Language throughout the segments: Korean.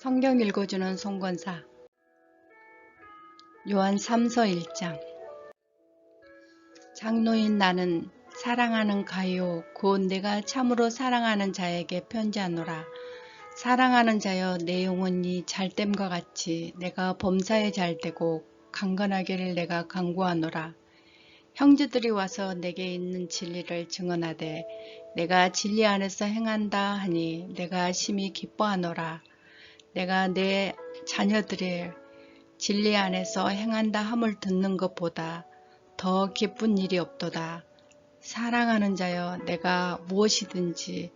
성경 읽어주는 송건사. 요한 3서 1장. 장로인 나는 사랑하는 가요 곧 내가 참으로 사랑하는 자에게 편지하노라. 사랑하는 자여 내 영혼이 잘됨과 같이 내가 범사에 잘되고 강건하기를 내가 강구하노라. 형제들이 와서 내게 있는 진리를 증언하되 내가 진리 안에서 행한다 하니 내가 심히 기뻐하노라 내가 내 자녀들의 진리 안에서 행한다 함을 듣는 것보다 더 기쁜 일이 없도다. 사랑하는 자여 내가 무엇이든지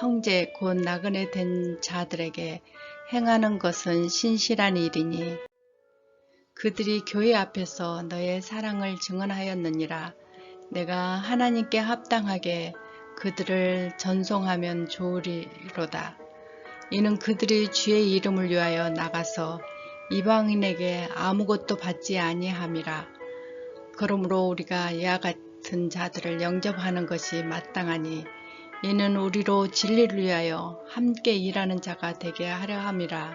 형제 곧 나그네 된 자들에게 행하는 것은 신실한 일이니 그들이 교회 앞에서 너의 사랑을 증언하였느니라. 내가 하나님께 합당하게 그들을 전송하면 좋으리로다. 이는 그들이 주의 이름을 위하여 나가서 이방인에게 아무것도 받지 아니함이라. 그러므로 우리가 이와 같은 자들을 영접하는 것이 마땅하니 이는 우리로 진리를 위하여 함께 일하는 자가 되게 하려 함이라.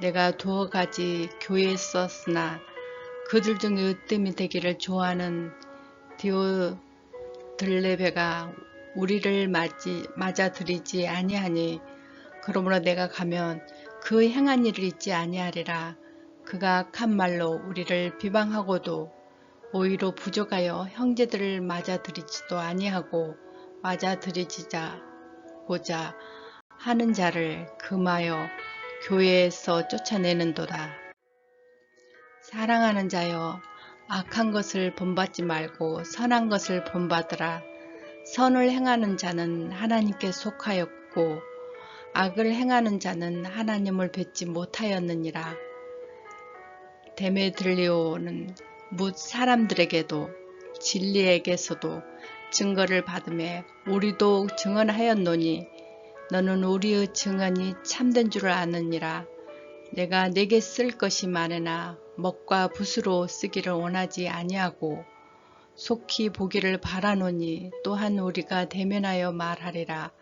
내가 두어 가지 교회에 썼으나 그들 중에 으뜸이 되기를 좋아하는 디오들레베가 우리를 맞이, 맞아들이지 아니하니 그러므로 내가 가면 그 행한 일을 잊지 아니하리라. 그가 한 말로 우리를 비방하고도 오히려 부족하여 형제들을 맞아들이지도 아니하고 맞아들이지자고자 하는 자를 금하여 교회에서 쫓아내는도다. 사랑하는 자여 악한 것을 본받지 말고 선한 것을 본받으라. 선을 행하는 자는 하나님께 속하였고 악을 행하는 자는 하나님을 뵙지 못하였느니라. 데메들리오는 묻 사람들에게도 진리에게서도 증거를 받음에 우리도 증언하였노니 너는 우리의 증언이 참된 줄 아느니라. 내가 내게 쓸 것이 많으나 먹과 붓으로 쓰기를 원하지 아니하고 속히 보기를 바라노니 또한 우리가 대면하여 말하리라.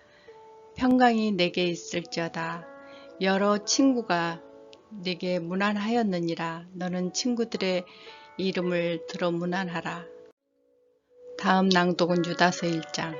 평강이 내게 있을지어다. 여러 친구가 내게 무난하였느니라. 너는 친구들의 이름을 들어 무난하라. 다음 낭독은 유다서 1장